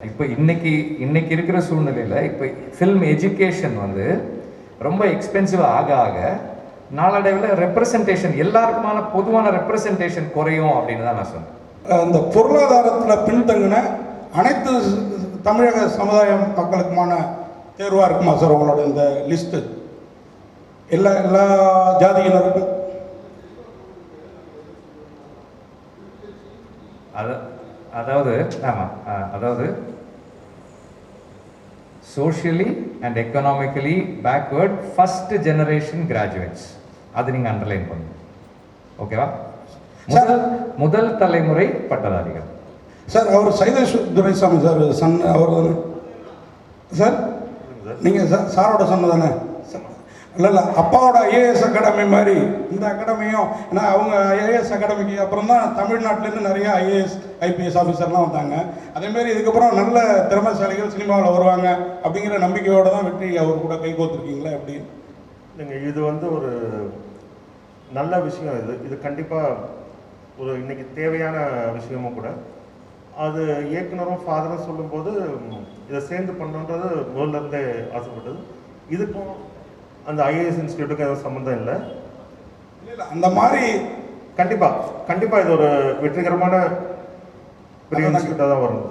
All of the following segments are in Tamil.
இப்போ இன்னைக்கு இன்னைக்கு இருக்கிற சூழ்நிலையில் இப்போ ஃபில்ம் எஜுகேஷன் வந்து ரொம்ப எக்ஸ்பென்சிவ் ஆக ஆக நாளடைவில் ரெப்ரசன்டேஷன் எல்லாருக்குமான பொதுவான ரெப்ரசன்டேஷன் குறையும் அப்படின்னு தான் நான் சொன்னேன் அந்த பொருளாதாரத்தில் பின்தங்கின அனைத்து தமிழக சமுதாய மக்களுக்குமான தேர்வாக இருக்குமா சார் உங்களோட இந்த லிஸ்ட்டு எல்லா எல்லா ஜாதியினருக்கும். அது அதாவது ஆமாம் அதாவது socially and economically backward first generation graduates அது நீங்கள் அண்டர்லைன் பண்ணணும் ஓகேவா முதல் முதல் தலைமுறை பட்டதாரிகள். சார் அவர் சைதேஷ் துரைசாமி சார் சன் அவர் தானே? சார் நீங்கள் சார் சாரோட சன் தானே? இல்லை இல்லை அப்பாவோட ஐஏஎஸ் அகாடமி மாதிரி இந்த அகாடமியும் ஏன்னா அவங்க ஐஏஎஸ் அகாடமிக்கு அப்புறம் தான் தமிழ்நாட்டிலேருந்து நிறைய ஐஏஎஸ் ஐபிஎஸ் ஆஃபீஸர்லாம் வந்தாங்க. அதேமாரி இதுக்கப்புறம் நல்ல திறமைசாலிகள் சினிமாவில் வருவாங்க அப்படிங்கிற நம்பிக்கையோடு தான் வெற்றி அவர் கூட கை கோத்துருக்கீங்களா எப்படி இல்லைங்க இது வந்து ஒரு நல்ல விஷயம் இது. இது கண்டிப்பாக ஒரு இன்னைக்கு தேவையான விஷயமும் கூட. அது இயக்குனரும் ஃபாதரும் சொல்லும்போது இதை சேர்ந்து பண்ணணுன்றது முதல்ல இருந்தே ஆசைப்பட்டது. இதுக்கும் அந்த ஐஏஎஸ் இன்ஸ்டியூட்டுக்கும் எதுவும் சம்மந்தம் இல்லை. இல்லை அந்த மாதிரி கண்டிப்பாக கண்டிப்பாக இது ஒரு வெற்றிகரமான பெரிய இன்ஸ்டியூட்டாக தான் வரும்.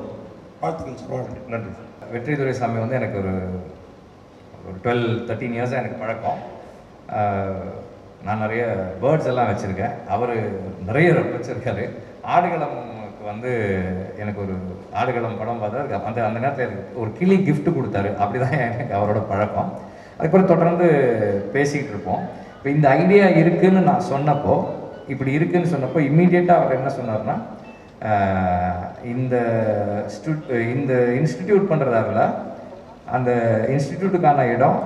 வாழ்த்துக்கள் சார் வாழ்த்துக்கள் நன்றி. வெற்றி துரைசாமி வந்து எனக்கு ஒரு ஒரு டுவெல் தேர்ட்டீன் இயர்ஸாக எனக்கு பழக்கம். நான் நிறைய பேர்ட்ஸ் எல்லாம் வச்சுருக்கேன். அவர் நிறைய வச்சுருக்காரு. ஆடுகளம்க்கு வந்து எனக்கு ஒரு ஆடுகளம் படம் பார்த்தா அந்த அந்த நேரத்தில் எனக்கு ஒரு கிளி gift கொடுத்தாரு. அப்படி தான் எனக்கு அவரோட பழக்கம். அதுக்கப்புறம் தொடர்ந்து பேசிக்கிட்டு இருப்போம். இப்போ இந்த ஐடியா இருக்குன்னு நான் சொன்னப்போ இப்படி இருக்குன்னு சொன்னப்போ இம்மீடியட்டாக அவர் என்ன சொன்னார்னா இந்த இந்த இன்ஸ்டிடியூட் பண்ணுறதால அந்த இன்ஸ்டிடியூட்டுக்கான இடம்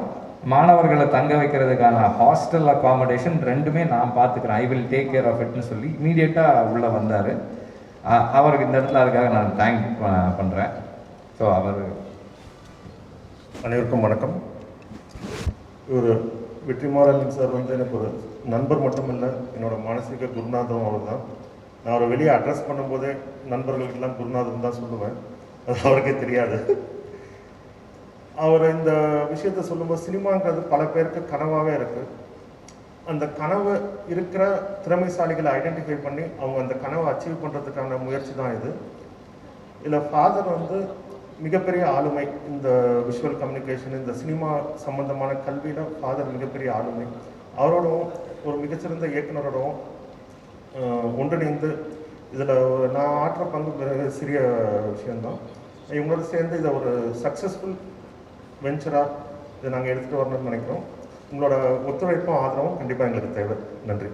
மாணவர்களை தங்க வைக்கிறதுக்கான ஹாஸ்டல் அக்காமடேஷன் ரெண்டுமே நான் பார்த்துக்கிறேன். I will take care of இட்னு சொல்லி இமீடியட்டாக உள்ளே வந்தார். அவருக்கு இந்த இடத்துல அதுக்காக நான் தேங்க் பண்ணுறேன் ஸோ அவர் அனைவருக்கும் வணக்கம். இவர் வெற்றிமாறன் சார் வந்து எனக்கு ஒரு நண்பர் மட்டும் இல்லை என்னோட மானசீக குருநாதம் அவர் தான் நான் அவரை வெளியே அட்ரஸ் பண்ணும்போதே நண்பர்களுக்கெல்லாம் குருநாதன் தான் சொல்லுவேன். அது அவருக்கே தெரியாது. அவர் இந்த விஷயத்த சொல்லும்போது சினிமாங்கிறது பல பேருக்கு கனவாகவே இருக்குது அந்த கனவு இருக்கிற திறமைசாலிகளை ஐடென்டிஃபை பண்ணி அவங்க அந்த கனவை அச்சீவ் பண்ணுறதுக்கான முயற்சி தான் இது. இதில் ஃபாதர் வந்து மிகப்பெரிய ஆளுமை இந்த விஷுவல் கம்யூனிகேஷன் இந்த சினிமா சம்பந்தமான கல்வியில் ஃபாதர் மிகப்பெரிய ஆளுமை. அவரோடவும் ஒரு மிகச்சிறந்த இயக்குனரோடவும் ஒன்றிணைந்து இதில் நான் ஆற்ற பங்கு சிறிய விஷயம்தான். இவங்களோட சேர்ந்து இதை ஒரு சக்ஸஸ்ஃபுல் வெஞ்சராக இதை நாங்கள் எடுத்துகிட்டு வரணும்னு நினைக்கிறோம். உங்களோட ஒத்துழைப்பும் ஆதரவும் கண்டிப்பாக எங்களுக்கு தேவை. நன்றி.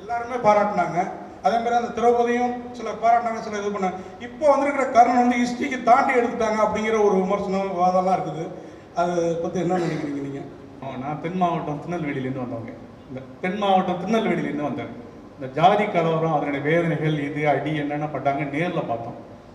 எல்லாருமே பாராட்டினாங்க. அதே மாதிரி அந்த திரௌபதியும் சில பாராட்டினாங்க சில இது பண்ணாங்க. இப்போ வந்திருக்கிற கர்ணன் வந்து ஹிஸ்ட்ரிக்கு தாண்டி எடுத்துட்டாங்க அப்படிங்கிற ஒரு விமர்சனம் வாதம்லாம் இருக்குது. அதை பற்றி என்ன நினைக்கிறீங்க நீங்கள் நான் தென் மாவட்டம் திருநெல்வேலியிலேருந்து வந்தவங்க. இந்த தென் மாவட்டம் திருநெல்வேலியிலேருந்து வந்தேன். இந்த ஜாதி கலவரம் அதனுடைய வேதனைகள் இது அடி என்னென்ன பட்டாங்க நேரில் பார்த்தோம்.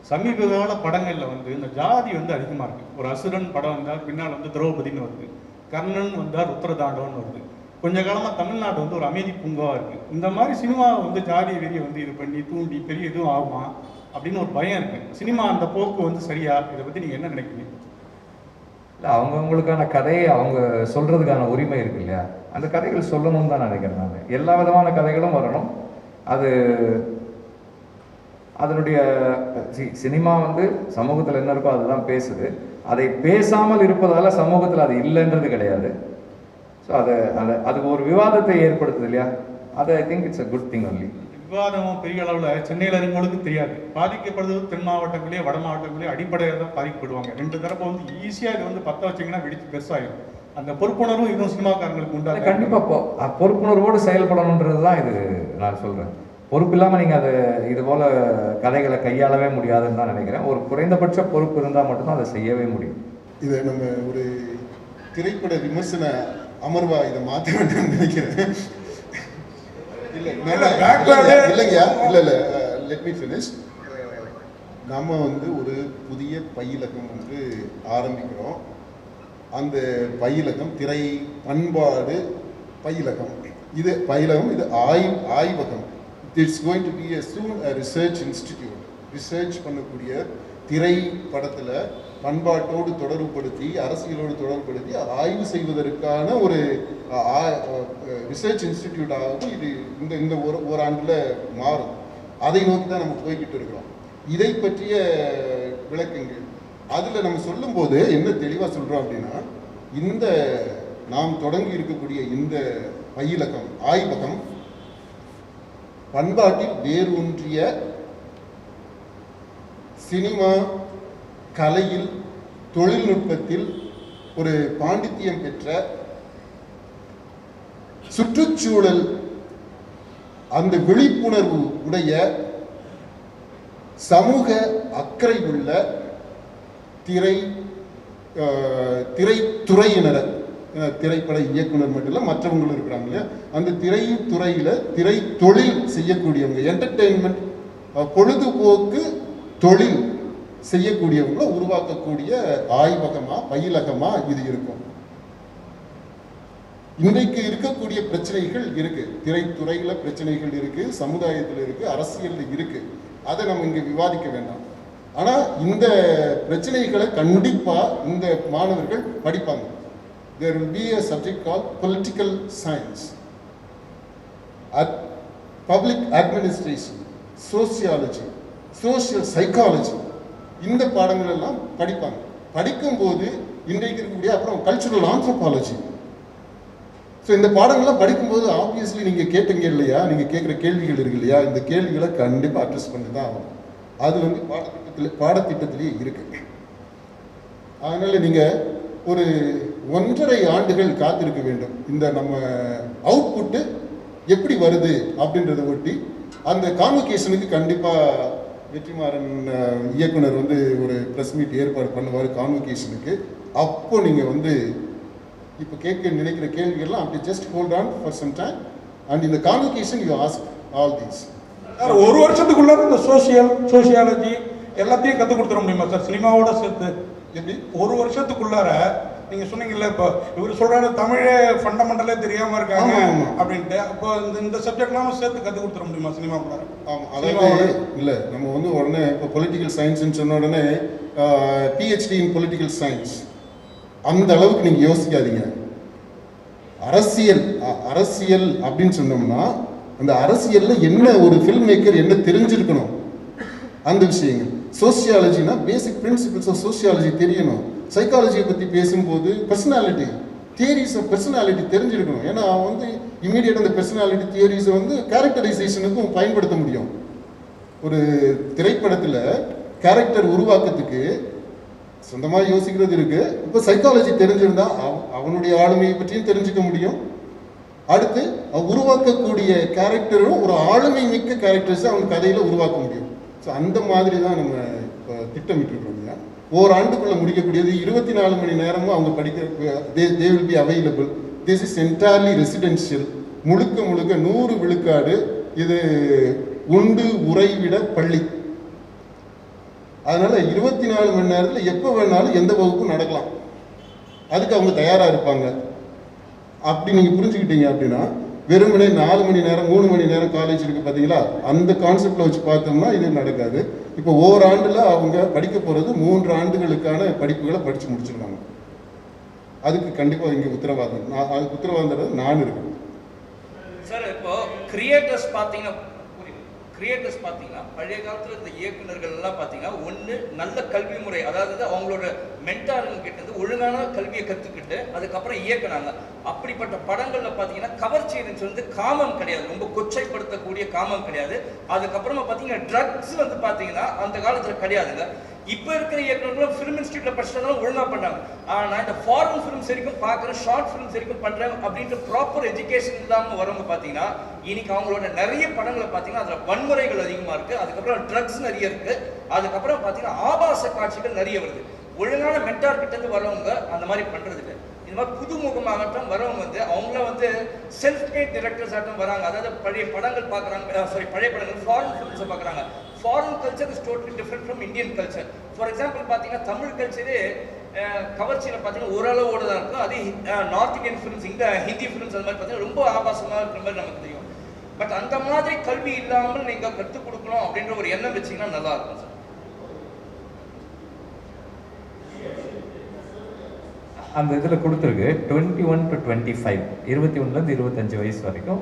சமீப கால படங்களில் வந்து இந்த ஜாதி வந்து அதிகமாக இருக்குது ஒரு அசுரன் படம் வந்தால் பின்னால் வந்து திரௌபதின்னு வருது. கர்ணன் வந்தால் ருத்ரதாண்டவன் வருது. கொஞ்ச காலமாக தமிழ்நாடு வந்து ஒரு அமைதி பூங்காவாக இருக்குது இந்த மாதிரி சினிமா வந்து ஜாதி வெறியை வந்து இது பண்ணி தூண்டி பெரிய இதுவும் ஆகுமா அப்படின்னு ஒரு பயம் இருக்குது சினிமா அந்த போக்கு வந்து சரியா? இதை பற்றி நீங்கள் என்ன நினைக்கிறீங்க? இல்லை அவங்கவுங்களுக்கான கதையை அவங்க சொல்கிறதுக்கான உரிமை இருக்கு இல்லையா? அந்த கதைகள் சொல்லணும்னு தான் நினைக்கிறேன் நான். எல்லா விதமான கதைகளும் வரணும். அது அதனுடைய சி சினிமா வந்து சமூகத்தில் என்ன இருக்கோ அதுதான் பேசுது. அதை பேசாமல் இருப்பதால் சமூகத்தில் அது இல்லைன்றது கிடையாது. ஸோ அது அதை அது ஒரு விவாதத்தை ஏற்படுத்துது இல்லையா? அது I think it's a good thing only விவாதமும் பெரிய அளவில் சென்னையில் இருக்கவங்களுக்கு தெரியாது. பாதிக்கப்படுறது தென் மாவட்டங்களே வட மாவட்டங்களே அடிப்படையாக தான் பாதிக்கப்படுவாங்க. ரெண்டு தரப்பு வந்து ஈஸியாக இது வந்து பற்ற வச்சிங்கன்னா வெடிச்சு பெருசாயிடும் அந்த பொறுப்புணர்வும் இன்னும் சினிமாக்காரங்களுக்கு உண்டா கண்டிப்பாக பொறுப்புணர்வோடு செயல்படணுன்றது தான் இது நான் சொல்கிறேன் பொறுப்பு இல்லாமல் நீங்கள் அது இது போல் கதைகளை கையாளவே முடியாதுன்னு தான் நினைக்கிறேன். ஒரு குறைந்தபட்ச பொறுப்பு இருந்தால் மட்டும்தான் அதை செய்யவே முடியும். இதை நம்ம ஒரு திரைப்பட விமர்சன அமர்வா இதை மாற்ற வேண்டும் நினைக்கிறேன் இல்ல இல்ல, நம்ம- background- இல்லைங்க, இல்லைங்கய்யா இல்லை லெட் மீ ஃபினிஷ் நம்ம வந்து ஒரு புதிய பயிலகம் வந்து ஆரம்பிக்கிறோம். அந்த பயிலகம் திரை பண்பாடு பயிலகம். இது பயிலகம் இது ஆய் ஆய்வகம். It's going to be a soon research institute research பண்ணக்கூடிய திரைப்படத்தில் பண்பாட்டோடு தொடர்புபடுத்தி அரசியலோடு தொடர்புபடுத்தி ஆய்வு செய்வதற்கான ஒரு ரிசர்ச் இன்ஸ்டிடியூட்டாகவும் இது இந்த இந்த ஒரு ஓராண்டில் மாறும். அதை நோக்கி தான் நம்ம போய்கிட்டு இருக்கிறோம். இதை பற்றிய விளக்கங்கள். அதில் நம்ம சொல்லும்போது என்ன தெளிவாக சொல்கிறோம் அப்படின்னா இந்த நாம் தொடங்கி இருக்கக்கூடிய இந்த பயிலகம் ஆய்வகம் பண்பாட்டில் வேரூன்றிய சினிமா கலையில் தொழில்நுட்பத்தில் ஒரு பாண்டித்தியம் பெற்ற சுற்றுச்சூழல் அந்த விழிப்புணர்வு உடைய சமூக அக்கறை உள்ள திரை திரைத்துறையினர் திரைப்பட இயக்குனர் மட்டும் இல்லை மற்றவங்களும் இருக்கிறாங்க இல்லையா? அந்த திரைத்துறையில் திரை தொழில் செய்யக்கூடியவங்க என்டர்டெயின்மெண்ட் பொழுதுபோக்கு தொழில் செய்யக்கூடியவங்களை உருவாக்கக்கூடிய ஆய்வகமா பயிலகமா இது இருக்கும். இன்றைக்கு இருக்கக்கூடிய பிரச்சனைகள் இருக்கு. திரைத்துறையில பிரச்சனைகள் இருக்கு சமுதாயத்தில் இருக்கு அரசியல் இருக்கு. அதை நம்ம இங்க விவாதிக்க வேண்டாம். ஆனா இந்த பிரச்சனைகளை கண்டிப்பா இந்த மாணவர்கள் படிப்பாங்க. There will be a subject call political science public administration sociology social psychology இந்த பாடங்கள் எல்லாம் படிப்பாங்க. படிக்கும்போது இன்றைக்கு இருக்கக்கூடிய அப்புறம் கல்ச்சுரல் ஆந்த்ரோபாலஜி ஸோ இந்த பாடங்கள்லாம் படிக்கும்போது ஆப்வியஸ்லி நீங்கள் கேட்டீங்க இல்லையா? நீங்கள் கேட்குற கேள்விகள் இருக்கு இல்லையா? இந்த கேள்விகளை கண்டிப்பாக அட்ரஸ் பண்ணி தான் ஆகும் அது வந்து பாடத்திட்டத்தில் பாடத்திட்டத்திலேயே இருக்கு. அதனால் நீங்கள் ஒரு ஒன்றரை ஆண்டுகள் காத்திருக்க வேண்டும். இந்த நம்ம அவுட்புட்டு எப்படி வருது அப்படின்றத ஒட்டி அந்த கான்வொகேஷனுக்கு கண்டிப்பாக வெற்றிமாறன் இயக்குனர் வந்து ஒரு ப்ரெஸ் மீட் ஏற்பாடு பண்ணுவார் கான்வொகேஷனுக்கு அப்போ நீங்கள் வந்து இப்போ கேட்க நினைக்கிற கேள்விகள்லாம் அப்படி just hold on for some time and இந்த convocation you ask all these sir ஒரு வருஷத்துக்குள்ளார இந்த சோசியல் சோசியாலஜி எல்லாத்தையும் கற்றுக் கொடுத்துட முடியுமா சார்? சினிமாவோட சேர்த்து. எப்படி? ஒரு வருஷத்துக்குள்ளார நீங்க சொன்னீங்கல்ல இப்போ இவர் சொல்றாரு தமிழே ஃபண்டமெண்டலே தெரியாம இருக்காங்க. அப்படின்ட்டு. அப்போ இந்த இந்த சப்ஜெக்ட்லாம் சேர்த்து கற்றுக் கொடுத்துட முடியுமா சினிமாக்குள்ளார ஆமாம் அதாவது இல்லை நம்ம வந்து உடனே இப்போ பொலிட்டிக்கல் சயின்ஸ்னு சொன்ன உடனே பிஹெச்டி இன் பொலிட்டிக்கல் சயின்ஸ் அந்த அளவுக்கு நீங்கள் யோசிக்காதீங்க. அரசியல் அரசியல் அப்படின்னு சொன்னோம்னா அந்த அரசியல்ல என்ன ஒரு ஃபில்ம் மேக்கர் என்ன தெரிஞ்சிருக்கணும்? அந்த விஷயங்கள். சோசியாலஜினா பேசிக் பிரின்சிபிள்ஸ் ஆஃப் சோசியாலஜி தெரியணும். சைக்காலஜியை பற்றி பேசும்போது பர்சனாலிட்டி தியரிஸை பர்சனாலிட்டி தெரிஞ்சிருக்கணும். ஏன்னா அவன் வந்து இமீடியட் அந்த பர்சனாலிட்டி தியரிஸை வந்து கேரக்டரைசேஷனுக்கும் பயன்படுத்த முடியும். ஒரு திரைப்படத்தில் கேரக்டர் உருவாக்கத்துக்கு சொந்தமாக யோசிக்கிறது இருக்குது இப்போ சைக்காலஜி தெரிஞ்சிருந்தா அவ- அவனுடைய ஆளுமையை பற்றியும் தெரிஞ்சுக்க முடியும். அடுத்து அவன் உருவாக்கக்கூடிய கேரக்டரும் ஒரு ஆளுமை மிக்க கேரக்டர்ஸை அவன் கதையில் உருவாக்க முடியும். ஸோ அந்த மாதிரி தான் நம்ம இப்போ திட்டமிட்டுருக்கோம் இல்லையா? ஓராண்டுக்குள்ள முடிக்கக்கூடியது. இருபத்தி நாலு மணி நேரமும் அவங்க படிக்க they they will be available this is entirely residential முழுக்க முழுக்க நூறு விழுக்காடு இது உண்டு உறைவிட பள்ளி. அதனால இருபத்தி நாலு மணி நேரத்தில் எப்போ வேணாலும் எந்த வகுப்பும் நடக்கலாம். அதுக்கு அவங்க தயாராக இருப்பாங்க. அப்படி நீங்கள் புரிஞ்சுக்கிட்டீங்க அப்படின்னா வெறுமனே நாலு மணி நேரம் மூணு மணி நேரம் காலேஜ் இருக்கு பார்த்தீங்களா அந்த கான்செப்டில் வச்சு பார்த்தோம்னா இது நடக்காது. இப்போ ஓராண்டில் அவங்க படிக்க போகிறது மூன்று ஆண்டுகளுக்கான படிப்புகளை படித்து முடிச்சிருக்காங்க அதுக்கு கண்டிப்பாக இங்கே உத்தரவாதம். நான் அதுக்கு உத்தரவாதம் நான் இருக்கேன். சார் இப்போ கிரியேட்டர்ஸ் பார்த்தீங்கன்னா கிரியேட்டர்ஸ் பார்த்தீங்கன்னா பழைய காலத்தில் இந்த இயக்குனர்கள் எல்லாம் பார்த்தீங்கன்னா ஒன்று நல்ல கல்வி முறை. அதாவது அவங்களோட மென்டாருங்க கிட்டது ஒழுங்கான கல்வியை கற்றுக்கிட்டு அதுக்கப்புறம் இயக்குனாங்க. அப்படிப்பட்ட படங்களில் பார்த்தீங்கன்னா கவர்ச்சி இருந்துச்சு வந்து காமம் கிடையாது. ரொம்ப கொச்சைப்படுத்தக்கூடிய காமம் கிடையாது. அதுக்கப்புறமா பார்த்தீங்கன்னா ட்ரக்ஸ் வந்து பார்த்தீங்கன்னா அந்த காலத்தில் கிடையாதுங்க. இப்போ இருக்கிற இயக்குநர்களும் ஃபிலிம் இன்ஸ்டியூட்ல படிச்சதெல்லாம் ஒழுங்காக பண்ணாங்க. ஆனால் இந்த ஃபாரின் ஃபிலிம்ஸ் வரைக்கும் பார்க்குறேன் ஷார்ட் ஃபிலிம்ஸ் வரைக்கும் பண்ணுறேன் அப்படின்ற ப்ராப்பர் எஜுகேஷன் இல்லாமல் வரவங்க பார்த்தீங்கன்னா இன்னைக்கு அவங்களோட நிறைய படங்களை பார்த்தீங்கன்னா அதில் வன்முறைகள் அதிகமாக இருக்குது அதுக்கப்புறம் ட்ரக்ஸ் நிறைய இருக்குது அதுக்கப்புறம் பார்த்தீங்கன்னா ஆபாச காட்சிகள் நிறைய வருது. ஒழுங்கான மென்டார் கிட்டேருந்து வரவங்க அந்த மாதிரி பண்ணுறது இல்லை இது மாதிரி புதுமுகமாகட்டும் வரவங்க வந்து அவங்கள வந்து செல்ஃப் மேட் டிரெக்டர்ஸ் ஆகட்டும் வராங்க. அதாவது பழைய படங்கள் பார்க்குறாங்க சாரி பழைய படங்கள் ஃபாரின் ஃபிலிம்ஸை பார்க்குறாங்க. Foreign culture is totally different from Indian culture for example பார்த்தீங்கன்னா தமிழ் கல்ச்சரே கவர்ச்சியில் பார்த்தீங்கன்னா ஓரளவோட தான் இருக்கும். அது நார்த் இந்தியன் ஃபிலிம்ஸ் இந்த ஹிந்தி ஃபிலிம்ஸ் அந்த மாதிரி பார்த்தீங்கன்னா ரொம்ப ஆபாசமாக இருக்கிற மாதிரி நமக்கு தெரியும். பட் அந்த மாதிரி கல்வி இல்லாமல் நீங்கள் கற்றுக் கொடுக்கணும் அப்படின்ற ஒரு எண்ணம் வச்சீங்கன்னா நல்லா இருக்கும் சார் அந்த இதில் கொடுத்துருக்கு twenty one to twenty five இருபத்தி ஒன்றுலேருந்து இருபத்தஞ்சு வயசு வரைக்கும்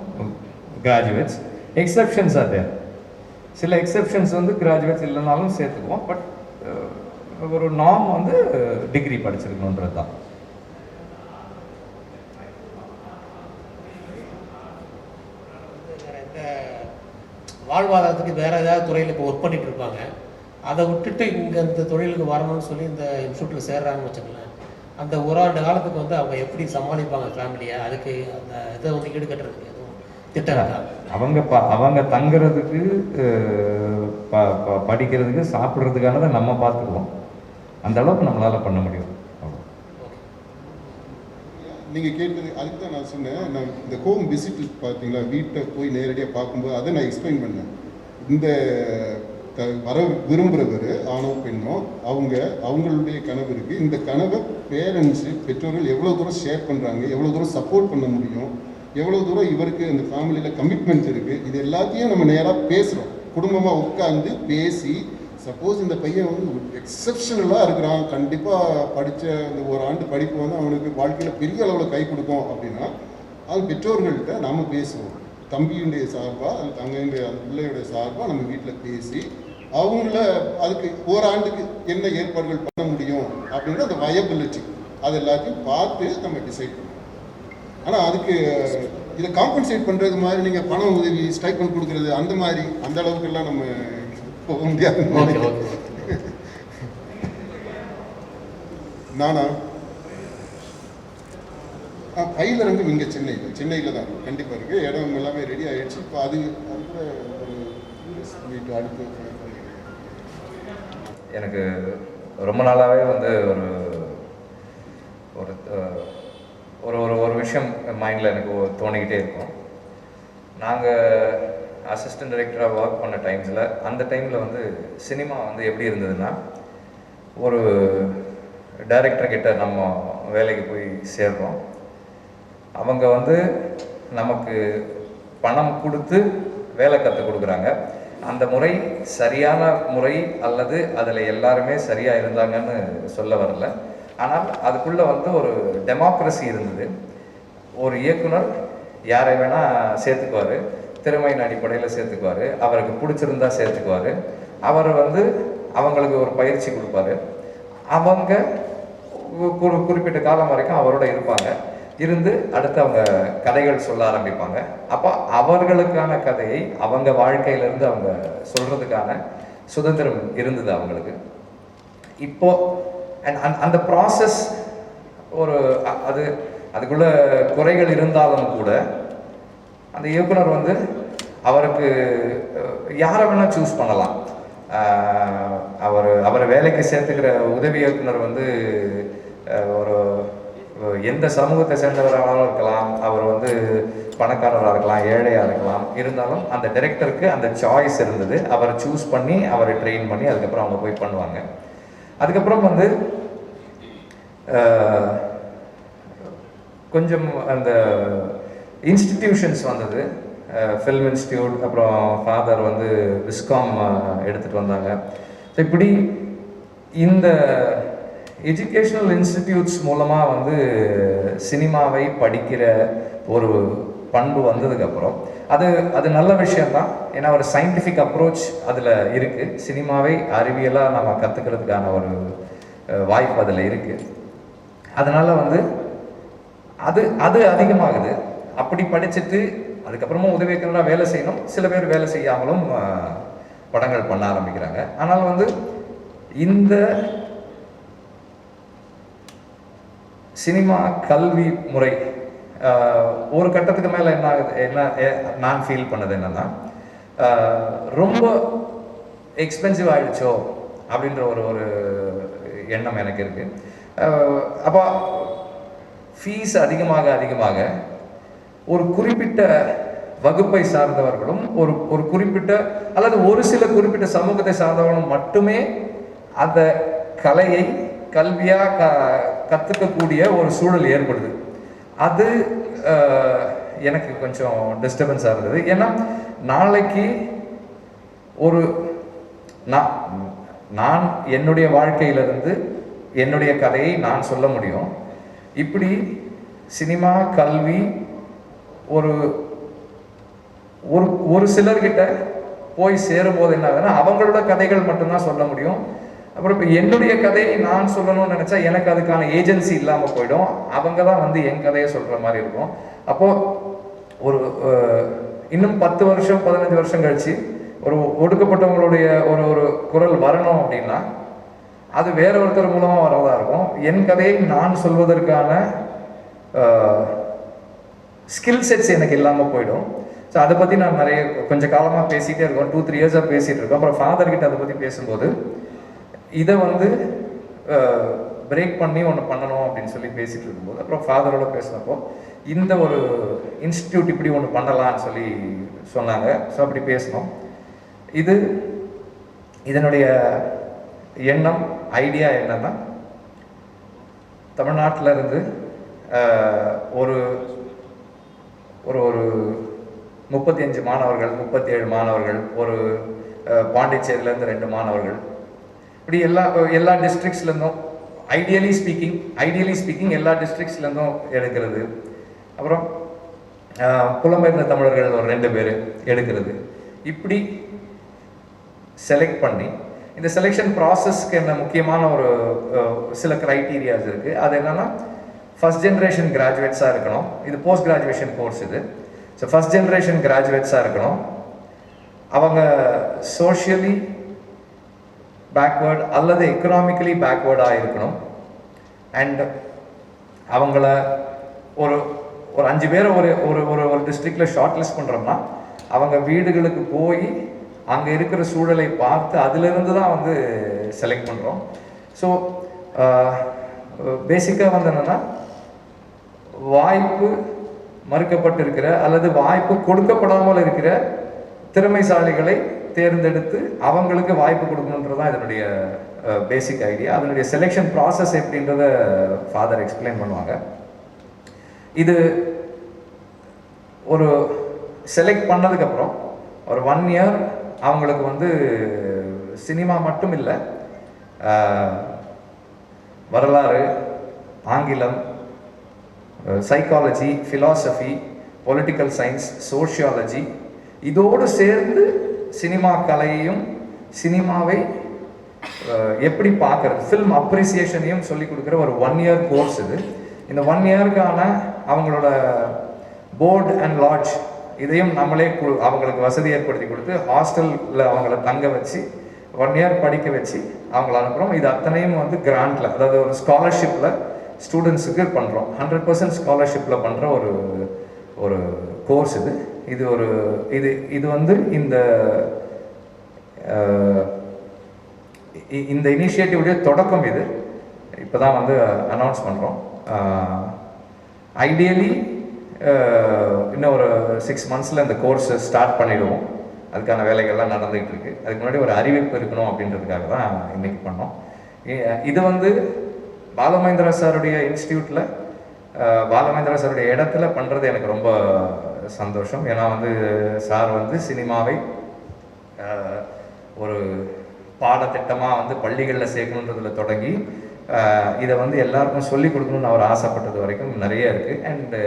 கிராஜுவேட்ஸ் எக்ஸப்ஷன்ஸ் அது சில எக்ஸப்ஷன்ஸ் வந்து கிராஜுவேட்ஸ் இல்லைனாலும் சேர்த்துக்குவோம். பட் ஒரு நாம் வந்து டிகிரி படிச்சிருக்கணுன்றது தான். வாழ்வாதாரத்துக்கு வேற ஏதாவது துறையில் இப்போ ஒர்க் பண்ணிட்டு இருப்பாங்க. அதை விட்டுட்டு இங்கே இந்த தொழிலுக்கு வரணும்னு சொல்லி இந்த இன்ஸ்டியூட்டில் சேர்றாங்கன்னு வச்சுக்கலாம் அந்த ஒரு ஆண்டு காலத்துக்கு வந்து அவங்க எப்படி சமாளிப்பாங்க ஃபேமிலியை அதுக்கு அந்த இதை வந்து ஈடுகட்டுறதுக்கு எதுவும் திட்டம் அவங்க ப அவங்க தங்குறதுக்கு ப ப படிக்கிறதுக்கு சாப்பிட்றதுக்கானதை நம்ம பார்த்துக்குவோம். அந்த அளவுக்கு நம்மளால் பண்ண முடியும். அவ்வளவு. நீங்க கேட்டது அதுக்கு தான் நான் சொன்னேன். நான் இந்த ஹோம் விசிட் பார்த்தீங்களா வீட்டை போய் நேரடியாக பார்க்கும்போது அதை நான் எக்ஸ்பிளைன் பண்ணேன். இந்த த வர விரும்புகிறவர் ஆணோ பெண்ணோ அவங்க அவங்களுடைய கனவு இருக்குது இந்த கனவை பேரண்ட்ஸு பெற்றோர்கள் எவ்வளோ தூரம் ஷேர் பண்ணுறாங்க எவ்வளோ தூரம் சப்போர்ட் பண்ண முடியும் எவ்வளோ தூரம் இவருக்கு இந்த ஃபேமிலியில் கமிட்மெண்ட்ஸ் இருக்குது இது எல்லாத்தையும் நம்ம நேராக பேசுகிறோம் குடும்பமாக உட்காந்து பேசி சப்போஸ் இந்த பையன் வந்து எக்ஸப்ஷனலாக இருக்கிறான் கண்டிப்பாக படித்த இந்த ஒரு ஆண்டு படிப்பு வந்து அவனுக்கு வாழ்க்கையில் பெரிய அளவில் கை கொடுக்கும் அப்படின்னா அது பெற்றோர்கள்ட்ட நாம் பேசுவோம். தம்பியுடைய சார்பாக அந்த தங்கையுடைய அந்த பிள்ளையுடைய சார்பாக நம்ம வீட்டில் பேசி அவங்கள அதுக்கு ஓராண்டுக்கு என்ன ஏற்பாடுகள் பண்ண முடியும் அப்படின்ற அந்த வயபிலிட்டி அது எல்லாத்தையும் பார்த்து நம்ம டிசைட் பண்ணுவோம் ஆனால் அதுக்கு இதை காம்பன்சேட் பண்ணுறது மாதிரி நீங்கள் பண உதவி ஸ்டைப்பன் கொடுக்குறது அந்த மாதிரி அந்த அளவுக்குலாம் நம்ம போக ஓகே நானா? ஆ பயிலரங்கம் இங்கே சென்னையில் சென்னையில் தான். கண்டிப்பாக இருக்குது இடம் எல்லாமே ரெடி ஆயிடுச்சு. இப்போ அது அது கூட ஒரு அடுத்து எனக்கு ரொம்ப நாளாகவே வந்து ஒரு ஒரு ஒரு ஒரு ஒரு விஷயம் மைண்டில் எனக்கு தோணிக்கிட்டே இருக்கும். நாங்கள் அசிஸ்டன்ட் டைரக்டராக ஒர்க் பண்ண டைம்ஸில் அந்த டைமில் வந்து சினிமா வந்து எப்படி இருந்ததுன்னா ஒரு டைரக்டர்கிட்ட நம்ம வேலைக்கு போய் சேர்றோம். அவங்க வந்து நமக்கு பணம் கொடுத்து வேலை கற்றுக் கொடுக்குறாங்க. அந்த முறை சரியான முறை அல்லது அதில் எல்லாருமே சரியாக இருந்தாங்கன்னு சொல்ல வரல. ஆனால் அதுக்குள்ளே வந்து ஒரு டெமோக்ரஸி இருந்தது. ஒரு இயக்குனர் யாரை வேணால் சேர்த்துக்குவார். திறமையின் அடிப்படையில் சேர்த்துக்குவார். அவருக்கு பிடிச்சிருந்தா சேர்த்துக்குவார். அவர் வந்து அவங்களுக்கு ஒரு பயிற்சி கொடுப்பாரு. அவங்க கு- ஒரு குறிப்பிட்ட காலம் வரைக்கும் அவரோட இருப்பாங்க. இருந்து அடுத்து அவங்க கதைகள் சொல்ல ஆரம்பிப்பாங்க. அப்போ அவர்களுக்கான கதையை அவங்க வாழ்க்கையிலேருந்து அவங்க சொல்கிறதுக்கான சுதந்திரம் இருந்தது அவங்களுக்கு. இப்போ அண்ட் அந்த- அந்த ப்ராசஸ் ஒரு அது அதுக்குள்ள குறைகள் இருந்தாலும் கூட அந்த இயக்குனர் வந்து அவருக்கு யாரை வேணால் சூஸ் பண்ணலாம். அவர் அவரை வேலைக்கு சேர்த்துக்கிற உதவி இயக்குனர் வந்து எந்த சமூகத்தை சேர்ந்தவராகவும் இருக்கலாம் அவர் வந்து பணக்காரராக இருக்கலாம் ஏழையாக இருக்கலாம். இருந்தாலும் அந்த டைரக்டருக்கு அந்த சாய்ஸ் இருந்தது. அவரை சூஸ் பண்ணி அவரை ட்ரெயின் பண்ணி அதுக்கப்புறம் அவங்க போய் பண்ணுவாங்க. அதுக்கப்புறம் வந்து கொஞ்சம் அந்த இன்ஸ்டிடியூஷன்ஸ் வந்தது. ஃபில்ம் இன்ஸ்டியூட் அப்புறம் ஃபாதர் வந்து விஸ்காம் எடுத்துகிட்டு வந்தாங்க. ஸோ இப்படி இந்த எஜுகேஷ்னல் இன்ஸ்டிடியூட்ஸ் மூலமாக வந்து சினிமாவை படிக்கிற ஒரு பண்பு வந்ததுக்கப்புறம் அது அது நல்ல விஷயம்தான். ஏன்னா ஒரு சயின்டிஃபிக் அப்ரோச் அதில் இருக்குது சினிமாவை அறிவியலாக நம்ம கற்றுக்கிறதுக்கான ஒரு வாய்ப்பு அதில் இருக்குது அதனால் வந்து அது அது அதிகமாகுது. அப்படி படிச்சுட்டு அதுக்கப்புறமா உதவி இயக்குனராக வேலை செய்யணும். சில பேர் வேலை செய்யாமலும் படங்கள் பண்ண ஆரம்பிக்கிறாங்க. ஆனால் வந்து இந்த சினிமா கல்வி முறை ஒரு கட்டத்துக்கு மேலே என்ன ஆகுது? என்ன நான் ஃபீல் பண்ணது என்னன்னா ரொம்ப எக்ஸ்பென்சிவ் ஆயிடுச்சோ அப்படின்ற ஒரு ஒரு எண்ணம் எனக்கு இருக்கு. அப்போ ஃபீஸ் அதிகமாக அதிகமாக ஒரு குறிப்பிட்ட வகுப்பை சார்ந்தவர்களும் ஒரு ஒரு குறிப்பிட்ட அல்லது ஒரு சில குறிப்பிட்ட சமூகத்தை சார்ந்தவர்களும் மட்டுமே அந்த கலையை கல்வியாக க கற்றுக்கக்கூடிய ஒரு சூழல் ஏற்படுது. அது எனக்கு கொஞ்சம் டிஸ்டர்பன்ஸாக இருந்தது ஏன்னா நாளைக்கு ஒரு நான் நான் என்னுடைய வாழ்க்கையிலிருந்து என்னுடைய கதையை நான் சொல்ல முடியும். இப்படி சினிமா கல்வி ஒரு ஒரு ஒரு சிலர்கிட்ட போய் சேரும்போது என்ன ஆகுதுன்னா அவங்களோட கதைகள் மட்டும்தான் சொல்ல முடியும். அப்புறம் இப்போ என்னுடைய கதையை நான் சொல்லணும்னு நினச்சா எனக்கு அதுக்கான ஏஜென்சி இல்லாமல் போயிடும். அவங்க தான் வந்து என் கதையை சொல்கிற மாதிரி இருக்கும். அப்போது ஒரு இன்னும் பத்து வருஷம் பதினஞ்சு வருஷம் கழிச்சு ஒரு ஒடுக்கப்பட்டவங்களுடைய ஒரு ஒரு குரல் வரணும் அப்படின்னா அது வேற ஒருத்தர் மூலமாக வரதா இருக்கும். என் கதையை நான் சொல்வதற்கான ஸ்கில் செட்ஸ் எனக்கு இல்லாமல் போயிடும். ஸோ அதை பற்றி நான் நிறைய கொஞ்சம் காலமாக பேசிகிட்டே இருக்கோம். டூ த்ரீ இயர்ஸாக பேசிகிட்டு இருக்கோம். அப்புறம் ஃபாதர்கிட்ட அதை பற்றி பேசும்போது இதை வந்து பிரேக் பண்ணி ஒன்று பண்ணணும் அப்படின்னு சொல்லி பேசிகிட்டு இருக்கும்போது அப்புறம் ஃபாதரோட பேசினப்போ இந்த ஒரு இன்ஸ்டியூட் இப்படி ஒன்று பண்ணலாம்னு சொல்லி சொன்னாங்க. ஸோ அப்படி பேசினோம். இது இதனுடைய எண்ணம் ஐடியா என்னன்னா தமிழ்நாட்டில் இருந்து ஒரு ஒரு ஒரு முப்பத்தி அஞ்சு மாணவர்கள் முப்பத்தி ஏழு மாணவர்கள் ஒரு பாண்டிச்சேரியிலேருந்து ரெண்டு மாணவர்கள் இப்படி எல்லா எல்லா டிஸ்ட்ரிக்ஸ்லேருந்தும் ஐடியலி ஸ்பீக்கிங் ஐடியலி ஸ்பீக்கிங் எல்லா டிஸ்ட்ரிக்ஸ்லேருந்தும் எடுக்கிறது. அப்புறம் புலம்பெயர்ந்த தமிழர்கள் ஒரு ரெண்டு பேர் எடுக்கிறது. இப்படி செலக்ட் பண்ணி இந்த செலெக்ஷன் ப்ராசஸ்க்கு என்ன முக்கியமான ஒரு சில க்ரைட்டீரியாஸ் இருக்குது அது என்னென்னா ஃபர்ஸ்ட் ஜென்ரேஷன் கிராஜுவேட்ஸாக இருக்கணும். இது போஸ்ட் கிராஜுவேஷன் கோர்ஸ் இது ஸோ ஃபர்ஸ்ட் ஜென்ரேஷன் கிராஜுவேட்ஸாக இருக்கணும். அவங்க சோஷியலி பேக்வேர்டு அல்லது எக்கனாமிக்கலி பேக்வேர்டாக இருக்கணும். அண்ட் அவங்கள ஒரு ஒரு அஞ்சு பேரை ஒரு ஒரு ஒரு ஒரு டிஸ்ட்ரிக்டில் ஷார்ட் லிஸ்ட் பண்ணுறோம்னா அவங்க வீடுகளுக்கு போய் அங்கே இருக்கிற சூழலை பார்த்து அதிலிருந்து தான் வந்து செலக்ட் பண்ணுறோம் ஸோ பேசிக்காக வந்து என்னென்னா வாய்ப்பு மறுக்கப்பட்டிருக்கிற அல்லது வாய்ப்பு கொடுக்கப்படாமல் இருக்கிற திறமைசாலிகளை தேர்ந்தெடுத்து அவங்களுக்கு வாய்ப்பு கொடுக்கணுன்றது தான் இதனுடைய பேசிக் ஐடியா அதனுடைய செலெக்ஷன் ப்ராசஸ் எப்படின்றத ஃபாதர் எக்ஸ்பிளைன் பண்ணுவாங்க. இது ஒரு செலக்ட் பண்ணதுக்கப்புறம் ஒரு ஒன் இயர் அவங்களுக்கு வந்து சினிமா மட்டும் இல்லை வரலாறு ஆங்கிலம் psychology philosophy political science sociology இதோடு சேர்ந்து சினிமா கலையையும் சினிமாவை எப்படி பார்க்கறது? ஃபில்ம் அப்ரிசியேஷனையும் சொல்லி கொடுக்குற ஒரு ஒன் இயர் கோர்ஸ் இது. இந்த ஒன் இயருக்கான அவங்களோட போர்டு அண்ட் லாட்ஜ் இதையும் நம்மளே கு- அவங்களுக்கு வசதி ஏற்படுத்தி கொடுத்து ஹாஸ்டலில் அவங்கள தங்க வச்சு ஒன் இயர் படிக்க வச்சு அவங்கள அனுப்புகிறோம் இது அத்தனையும் வந்து கிராண்டில் அதாவது ஒரு ஸ்காலர்ஷிப்பில் ஸ்டூடெண்ட்ஸுக்கு பண்ணுறோம் ஹண்ட்ரட் பர்சன்ட் ஸ்காலர்ஷிப்பில் பண்ணுற ஒரு ஒரு கோர்ஸ் இது. இது ஒரு இது இது வந்து இந்த இந்த இனிஷியேட்டிவுடைய தொடக்கம் இது. இப்போ தான் வந்து அனௌன்ஸ் பண்ணுறோம் ஐடியலி இன்னும் ஒரு சிக்ஸ் மந்த்ஸில் இந்த கோர்ஸை ஸ்டார்ட் பண்ணிடுவோம். அதுக்கான வேலைகள்லாம் நடந்துகிட்டு இருக்கு அதுக்கு முன்னாடி ஒரு அறிவிப்பு இருக்கணும் அப்படின்றதுக்காக தான் இன்னைக்கு பண்ணோம். இது வந்து பாலமகேந்திரா சாருடைய இன்ஸ்டியூட்டில் பாலமேந்திரா சாருடைய இடத்துல பண்ணுறது எனக்கு ரொம்ப சந்தோஷம். ஏன்னா வந்து சார் வந்து சினிமாவை ஒரு பாடத்திட்டமாக வந்து பள்ளிகளில் சேர்க்கணுன்றதில் தொடங்கி இதை வந்து எல்லாருக்கும் சொல்லிக் கொடுக்கணும்னு அவர் ஆசைப்பட்டது வரைக்கும் நிறைய இருக்குது அண்டு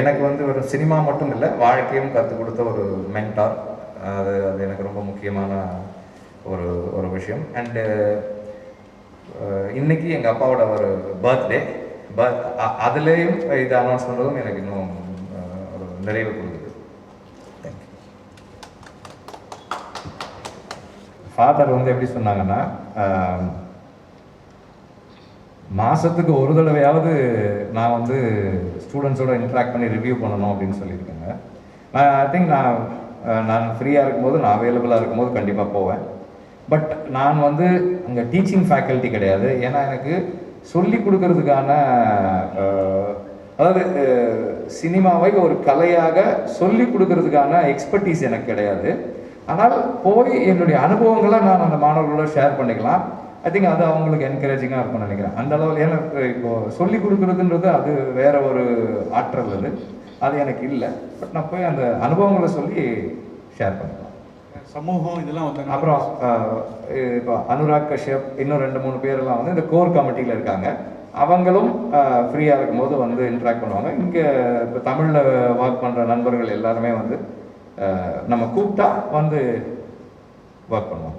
எனக்கு வந்து ஒரு சினிமா மட்டும் இல்லை வாழ்க்கையும் கற்றுக் கொடுத்த ஒரு மென்டார் அது அது எனக்கு ரொம்ப முக்கியமான ஒரு ஒரு விஷயம். அண்டு இன்னைக்கு எங்கள் அப்பாவோட ஒரு பர்த்டே பட் அதுலேயும் இதை அனௌன்ஸ் பண்ணுறதும் எனக்கு இன்னும் ஒரு நிறைவு கொடுக்குது. ஃபாதர் வந்து எப்படி சொன்னாங்கன்னா மாதத்துக்கு ஒரு தடவையாவது நான் வந்து ஸ்டூடெண்ட்ஸோட இன்ட்ராக்ட் பண்ணி ரிவ்யூ பண்ணணும் அப்படின்னு சொல்லியிருக்கேங்க. நான் ஐ திங்க் நான் நான் ஃப்ரீயாக இருக்கும்போது நான் அவைலபிளாக இருக்கும்போது கண்டிப்பாக போவேன். பட் நான் வந்து அங்கே டீச்சிங் ஃபேக்கல்ட்டி கிடையாது. ஏன்னா எனக்கு சொல்லி கொடுக்கறதுக்கான அதாவது சினிமாவை ஒரு கலையாக சொல்லி கொடுக்கறதுக்கான எக்ஸ்பர்டீஸ் எனக்கு கிடையாது. ஆனால் போய் என்னுடைய அனுபவங்களை நான் அந்த மாணவர்களோட ஷேர் பண்ணிக்கலாம். ஐ திங்க் அது அவங்களுக்கு என்கரேஜிங்காக இருக்கும்னு நினைக்கிறேன். அந்த அளவில் ஏன்னா இப்போ இப்போ சொல்லி கொடுக்குறதுன்றது அது வேற ஒரு ஆற்றல் அது. அது எனக்கு இல்லை. பட் நான் போய் அந்த அனுபவங்களை சொல்லி ஷேர் பண்ணிக்கலாம். சமூகம் இதெல்லாம் வந்து அப்புறம் இப்போ அனுராக் கஷ்யப் இன்னும் ரெண்டு மூணு பேரெல்லாம் வந்து இந்த கோர் கமிட்டியில் இருக்காங்க. அவங்களும் ஃப்ரீயாக இருக்கும்போது வந்து இன்ட்ராக்ட் பண்ணுவாங்க. இங்கே இப்போ தமிழில் ஒர்க் பண்ணுற நண்பர்கள் எல்லாருமே வந்து நம்ம கூப்பிட்டா வந்து ஒர்க் பண்ணுவோம்